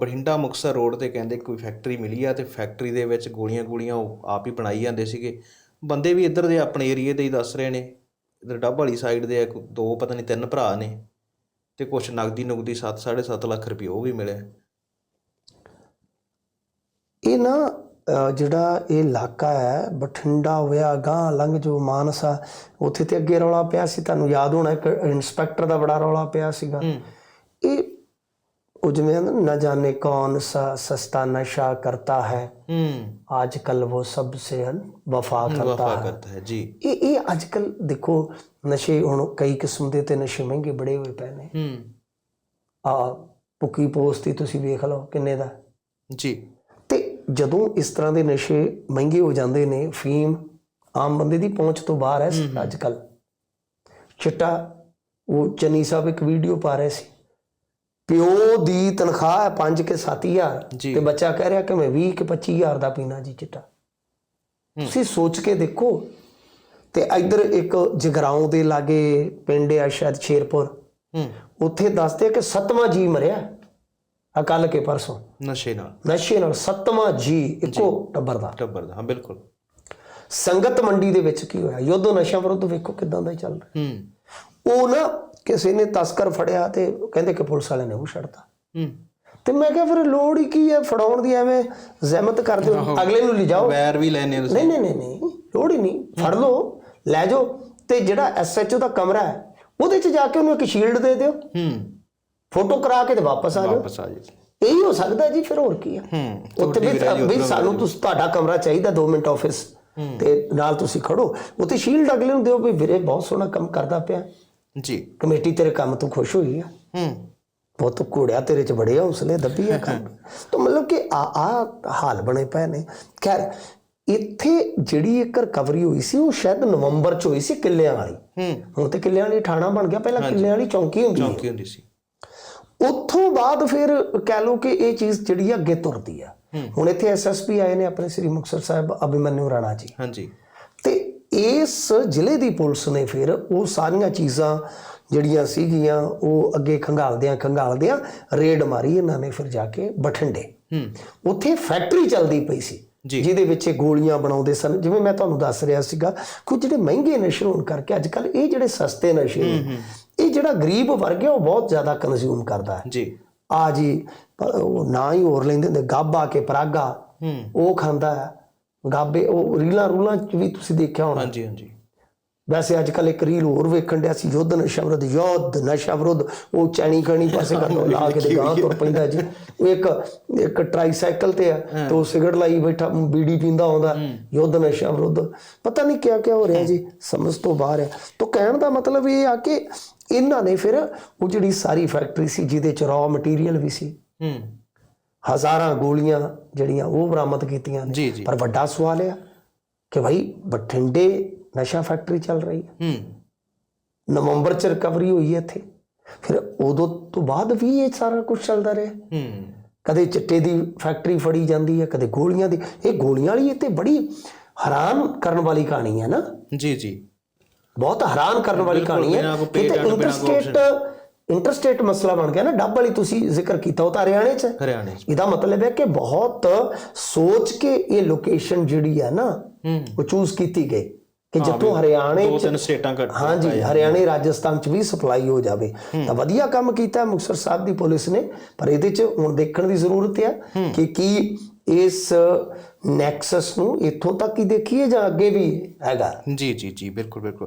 Bathinda Muktsar road ਤੇ ਕਹਿੰਦੇ ਕੋਈ ਫੈਕਟਰੀ ਮਿਲੀ ਆ ਤੇ ਫੈਕਟਰੀ ਦੇ ਵਿੱਚ ਗੋਲੀਆਂ ਗੋਲੀਆਂ ਉਹ ਆਪ ਹੀ ਬਣਾਈ ਜਾਂਦੇ ਸੀਗੇ। ਬੰਦੇ ਵੀ ਇੱਧਰ ਦੇ ਆਪਣੇ ਏਰੀਏ ਦੇ ਹੀ ਦੱਸ ਰਹੇ ਨੇ। ਇੱਧਰ ਡੱਬ ਵਾਲੀ ਸਾਈਡ ਦੇ ਦੋ ਪਤਾ ਨਹੀਂ ਤਿੰਨ ਭਰਾ ਨੇ ਤੇ ਕੁਛ ਨਗਦੀ ਨੁਗਦੀ 7 7.5 ਲੱਖ ਰੁਪਏ ਉਹ ਵੀ ਮਿਲੇ ਇਹ ਨਾ ਜਿਹੜਾ ਇਹ ਇਲਾਕਾ ਹੈ ਬਠਿੰਡਾ ਹੋਇਆ ਗਾਂ ਲੰਘ ਜੋ ਮਾਨਸਾ ਉੱਥੇ ਤੇ ਅੱਗੇ ਰੌਲਾ ਪਿਆ ਸੀ ਤੁਹਾਨੂੰ ਯਾਦ ਹੋਣਾ ਇੱਕ ਇਨਸਪੈਕਟਰ ਦਾ ਬੜਾ ਰੌਲਾ ਪਿਆ ਸੀਗਾ। ਉਹ ਜਿਵੇਂ ਕਹਿੰਦੇ ਨਾ, ਨਾ ਜਾਣੇ ਕੌਨ ਸਾ ਸਸਤਾ ਨਸ਼ਾ ਕਰਤਾ ਹੈ ਹੂੰ आजकल वो सबसे वफा करता ਵਫਾ है ਕਰਤਾ ਹੈ ਜੀ ਇਹ ਇਹ ਅੱਜਕੱਲ ਦੇਖੋ ਨਸ਼ੇ ਹੁਣ ਕਈ ਕਿਸਮ ਦੇ ਤੇ ਨਸ਼ੇ ਮਹਿੰਗੇ ਬੜੇ ਹੋਏ ਪਏ ਨੇ ਹੂੰ ਆ ਪੁੱਕੀ ਪੋਸਟ ਹੀ ਤੁਸੀਂ ਵੇਖ ਲਓ ਕਿੰਨੇ ਦਾ ਜੀ ਤੇ ਜਦੋਂ ਇਸ ਤਰ੍ਹਾਂ ਦੇ ਨਸ਼ੇ ਮਹਿੰਗੇ ਹੋ ਜਾਂਦੇ ਨੇ ਫੀਮ ਆਮ ਬੰਦੇ ਦੀ ਪਹੁੰਚ ਤੋਂ ਬਾਹਰ ਹੈ ਅੱਜ ਕੱਲ ਚਿੱਟਾ ਉਹ ਚੰਨੀ ਸਾਹਿਬ ਇੱਕ ਵੀਡੀਓ ਪਾ ਰਹੇ ਸੀ ਪਿਓ ਦੀ ਤਨਖਾਹ ਹੈ 5 ਕੇ 7000 ਜੀ। ਤੇ ਬੱਚਾ ਕਹਿ ਰਿਹਾ ਕਿ ਮੈਂ 20 ਕੇ 25000 ਦਾ ਪੀਣਾ ਜੀ ਚਿੱਟਾ। ਤੁਸੀਂ ਸੋਚ ਕੇ ਦੇਖੋ ਤੇ ਇੱਧਰ ਇੱਕ ਜਗਰਾਉਂ ਦੇ ਲਾਗੇ ਪਿੰਡ ਆ ਸ਼ਾਇਦ ਸ਼ੇਰਪੁਰ। ਹੂੰ। ਉੱਥੇ ਦੱਸਦੇ ਕਿ ਸੱਤਵਾਂ ਜੀ ਮਰਿਆ ਆ ਕੱਲ ਕੇ ਪਰਸੋਂ। ਨਸ਼ੇ ਨਾਲ। ਨਸ਼ੇ ਨਾਲ ਸੱਤਵਾਂ ਜੀ ਇੱਕੋ ਟੱਬਰ ਦਾ। ਟੱਬਰ ਦਾ ਹਾਂ ਬਿਲਕੁਲ। ਸੰਗਤ ਮੰਡੀ ਦੇ ਵਿੱਚ ਕੀ ਹੋਇਆ? ਯੁੱਧ ਨਸ਼ਾ ਵਿਰੁੱਧ ਵੇਖੋ ਕਿਦਾਂ ਦਾ ਹੀ ਚੱਲ ਰਿਹਾ। ਹੂੰ। ਉਹ ਨਾ ਕਿਸੇ ਨੇ ਤਸਕਰ ਫੜਿਆ ਤੇ ਕਹਿੰਦੇ ਕਿ ਪੁਲਿਸ ਵਾਲੇ ਨੇ ਉਹ ਛੱਡਤਾ। ਹੂੰ। ਤੇ ਮੈਂ ਕਿਹਾ ਫਿਰ ਲੋੜ ਹੀ ਕੀ ਹੈ ਫੜਾਉਣ ਦੀ? ਐਵੇਂ ਜ਼ਹਿਮਤ ਕਰਦੇ ਹੋ ਅਗਲੇ ਨੂੰ ਲਿਜਾਓ। ਵੈਰ ਵੀ ਲੈਣੇ ਤੁਸੀਂ। ਨਹੀਂ ਨਹੀਂ ਨਹੀਂ ਨਹੀਂ ਲੋੜ ਹੀ ਨਹੀਂ। ਫੜ ਲਓ ਲੈ ਜਾਓ। ਤੇ ਜਿਹੜਾ ਐਸਐਚਓ ਦਾ ਕਮਰਾ ਹੈ ਉਹਦੇ 'ਚ ਜਾ ਕੇ ਉਹਨੂੰ ਇੱਕ ਸ਼ੀਲਡ ਦੇ ਦਿਓ। ਹੂੰ। ਫੋਟੋ ਕਰਾ ਕੇ ਤੇ ਵਾਪਸ ਆ ਜਾਓ। ਵਾਪਸ ਆ ਜੀ ਇਹੀ ਹੋ ਸਕਦਾ ਜੀ ਫਿਰ ਹੋਰ ਕੀ ਆ ਹੂੰ। ਉੱਥੇ ਵੀ ਵੀ ਸਾਨੂੰ ਤੁਸੀਂ ਤੁਹਾਡਾ ਕਮਰਾ ਚਾਹੀਦਾ 2 ਮਿੰਟ ਆਫਿਸ ਤੇ ਨਾਲ ਤੁਸੀਂ ਖੜੋ। ਉੱਥੇ ਸ਼ੀਲਡ ਅਗਲੇ ਨੂੰ ਦਿਓ ਵੀ ਵੀਰੇ ਬਹੁਤ ਸੋਹਣਾ ਕੰਮ ਕਰਦਾ ਪਿਆ। ਜੀ। ਕਮੇਟੀ ਤੇਰੇ ਕੰਮ ਤੋਂ ਖੁਸ਼ ਹੋਈ ਆ। ਹੂੰ। ਬਹੁਤ ਘੋੜਿਆ ਤੇਰੇ ਚ ਬੜੇ ਹੌਸਲੇ ਦੱਬੀ ਆ ਕੰਮ। ਤਾਂ ਮਤਲਬ ਕਿ ਆ ਆ ਹਾਲ ਬਣੇ ਪਏ ਨੇ। ਖੈਰ ਇੱਥੇ ਜਿਹੜੀ ਇੱਕ ਰਿਕਵਰੀ ਹੋਈ ਸੀ ਉਹ ਸ਼ਾਇਦ ਨਵੰਬਰ ਚ ਹੋਈ ਸੀ ਕਿੱਲਿਆਂ ਵਾਲੀ। ਹੂੰ। ਹੁਣ ਤੇ ਕਿੱਲਿਆਂ ਵਾਲੀ ਥਾਣਾ ਬਣ ਗਿਆ। ਪਹਿਲਾਂ ਕਿੱਲਿਆਂ ਵਾਲੀ ਚੌਂਕੀ ਹੁੰਦੀ ਸੀ। ਚੌਂਕੀ ਹੁੰਦੀ ਸੀ। ਉੱਥੋਂ ਬਾਅਦ ਫਿਰ ਕਹਿ ਲਓ ਕਿ ਇਹ ਚੀਜ਼ ਜਿਹੜੀ ਅੱਗੇ ਤੁਰਦੀ ਆ। ਹੁਣ ਇੱਥੇ ਐਸਐਸਪੀ ਆਏ ਨੇ ਆਪਣੇ ਸ੍ਰੀ ਮੁਕਤਸਰ ਸਾਹਿਬ ਅਭਿਮਨਿਊ ਰਾਣਾ ਜੀ। ਹਾਂਜੀ। ਇਸ ਜ਼ਿਲ੍ਹੇ ਦੀ ਪੁਲਿਸ ਨੇ ਫਿਰ ਉਹ ਸਾਰੀਆਂ ਚੀਜ਼ਾਂ ਜਿਹੜੀਆਂ ਸੀਗੀਆਂ ਉਹ ਅੱਗੇ ਖੰਗਾਲਦਿਆਂ ਖੰਗਾਲਦਿਆਂ ਰੇਡ ਮਾਰੀ ਇਹਨਾਂ ਨੇ ਫਿਰ ਜਾ ਕੇ ਬਠਿੰਡੇ। ਹੂੰ। ਉੱਥੇ ਫੈਕਟਰੀ ਚੱਲਦੀ ਪਈ ਸੀ। ਜਿਹਦੇ ਵਿੱਚ ਇਹ ਗੋਲੀਆਂ ਬਣਾਉਂਦੇ ਸਨ। ਜਿਵੇਂ ਮੈਂ ਤੁਹਾਨੂੰ ਦੱਸ ਰਿਹਾ ਸੀਗਾ ਕੁਝ ਜਿਹੜੇ ਮਹਿੰਗੇ ਨਸ਼ੇ ਹੋਣ ਕਰਕੇ ਅੱਜ ਕੱਲ ਇਹ ਜਿਹੜੇ ਸਸਤੇ ਨਸ਼ੇ ਨੇ ਇਹ ਜਿਹੜਾ ਗਰੀਬ ਵਰਗ ਹੈ ਉਹ ਬਹੁਤ ਜ਼ਿਆਦਾ ਕੰਜ਼ਿਊਮ ਕਰਦਾ ਹੈ। ਜੀ। ਆ ਜੀ ਉਹ ਨਾ ਹੀ ਹੋਰ ਲੈਂਦੇ ਹੁੰਦੇ ਗਾਬਾ ਕੇ ਪਰਾਗਾ ਹੂੰ। ਉਹ ਖਾਂਦਾ ਹੈ। ਗਾਬੇ ਉਹ ਰੀਲਾਂ ਰੂਲਾਂ ਚ ਵੀ ਤੁਸੀਂ ਦੇਖਿਆ ਹੋਣਾ। ਹਾਂਜੀ ਹਾਂਜੀ। ਵੈਸੇ ਅੱਜ ਕੱਲ ਇੱਕ ਰੀਲ ਹੋਰ ਵੇਖਣ ਡਿਆ ਸੀ ਯੁੱਧ ਨਸ਼ਾ ਵਿਰੁੱਧ ਯੁੱਧ ਨਸ਼ਾ ਵਿਰੁੱਧ। ਉਹ ਚੈਣੀ ਕਣੀ ਪਾਸੇ ਕਰਨੋਂ ਲਾ ਕੇ ਤੇ ਗਾਂ ਤੁਰ ਪੈਂਦਾ ਜੀ। ਉਹ ਇੱਕ ਇੱਕ ਟ੍ਰਾਈਸਾਈਕਲ ਤੇ ਆ ਤੇ ਉਹ ਸਿਗਰਟ ਲਾਈ ਬੈਠਾ ਬੀੜੀ ਪੀਂਦਾ ਆਉਂਦਾ ਯੁੱਧ ਨਸ਼ਾ ਵਿਰੁੱਧ। ਪਤਾ ਨਹੀਂ ਕਿਆ ਕਿਆ ਹੋ ਰਿਹਾ ਜੀ ਸਮਝ ਤੋਂ ਬਾਹਰ ਹੈ ਤਾਂ ਕਹਿਣ ਦਾ ਮਤਲਬ ਇਹ ਆ ਕਿ ਇਹਨਾਂ ਨੇ ਫਿਰ ਉਹ ਜਿਹੜੀ ਸਾਰੀ ਫੈਕਟਰੀ ਸੀ ਜਿਹਦੇ ਚ ਰॉ ਮਟੀਰੀਅਲ ਵੀ ਸੀ ਹੂੰ। ਹਜ਼ਾਰਾਂ ਗੋਲੀਆਂ ਜਿਹੜੀਆਂ ਉਹ ਬਰਾਮਦ ਕੀਤੀਆਂ ਨੇ। ਪਰ ਵੱਡਾ ਸਵਾਲ ਇਹ ਆ ਕਿ ਭਾਈ ਬਠਿੰਡੇ ਨਸ਼ਾ ਫੈਕਟਰੀ ਚੱਲ ਰਹੀ ਹੈ। ਹੂੰ। ਨਵੰਬਰ ਚ ਰਿਕਵਰੀ ਹੋਈ ਹੈ ਇੱਥੇ। ਫਿਰ ਉਦੋਂ ਤੋਂ ਬਾਅਦ ਵੀ ਇਹ ਸਾਰਾ ਕੁਝ ਚੱਲਦਾ ਰਿਹਾ। ਹੂੰ। ਕਦੇ ਚਿੱਟੇ ਦੀ ਫੈਕਟਰੀ ਫੜੀ ਜਾਂਦੀ ਹੈ ਕਦੇ ਗੋਲੀਆਂ ਦੀ। ਇਹ ਗੋਲੀਆਂ ਵਾਲੀ ਤੇ ਬੜੀ ਹੈਰਾਨ ਕਰਨ ਵਾਲੀ ਕਹਾਣੀ ਹੈ ਨਾ। ਜੀ ਜੀ। ਬਹੁਤ ਹੈਰਾਨ ਕਰਨ ਵਾਲੀ ਕਹਾਣੀ ਹੈ ਕੋਈ ਇੰਟਰਸਟੇਟ ਇੰਟਰਸਟੇਟ ਮਸਲਾ ਬਣ ਗਿਆ ਨਾ ਡੱਬ ਵਾਲੀ ਤੁਸੀਂ ਜ਼ਿਕਰ ਕੀਤਾ ਉਹ ਤਾਂ ਹਰਿਆਣੇ ਚ। ਹਰਿਆਣੇ ਚ। ਇਹਦਾ ਮਤਲਬ ਹੈ ਕਿ ਬਹੁਤ ਸੋਚ ਕੇ ਇਹ ਲੋਕੇਸ਼ਨ ਜਿਹੜੀ ਹੈ ਨਾ ਉਹ ਚੂਜ਼ ਕੀਤੀ ਗਈ ਕਿ ਜਿੱਥੋਂ ਹਰਿਆਣੇ ਦੋ ਤਿੰਨ ਸਟੇਟਾਂ ਘੱਟ ਹਾਂਜੀ ਹਰਿਆਣੇ ਰਾਜਸਥਾਨ ਚ ਵੀ ਸਪਲਾਈ ਹੋ ਜਾਵੇ। ਤਾਂ ਵਧੀਆ ਕੰਮ ਕੀਤਾ ਹੈ ਮੁਕਤਸਰ ਸਾਹਿਬ ਦੀ ਪੁਲਿਸ ਨੇ ਪਰ ਇਹਦੇ ਚ ਹੁਣ ਦੇਖਣ ਦੀ ਜ਼ਰੂਰਤ ਹੈ। ਕਿ ਕੀ ਇਸ ਨੈਕਸਸ ਨੂੰ ਇੱਥੋਂ ਤੱਕ ਹੀ ਦੇਖੀਏ ਜਾਂ ਅੱਗੇ ਵੀ ਹੈਗਾ? ਜੀ ਜੀ ਜੀ ਬਿਲਕੁਲ ਬਿਲਕੁਲ।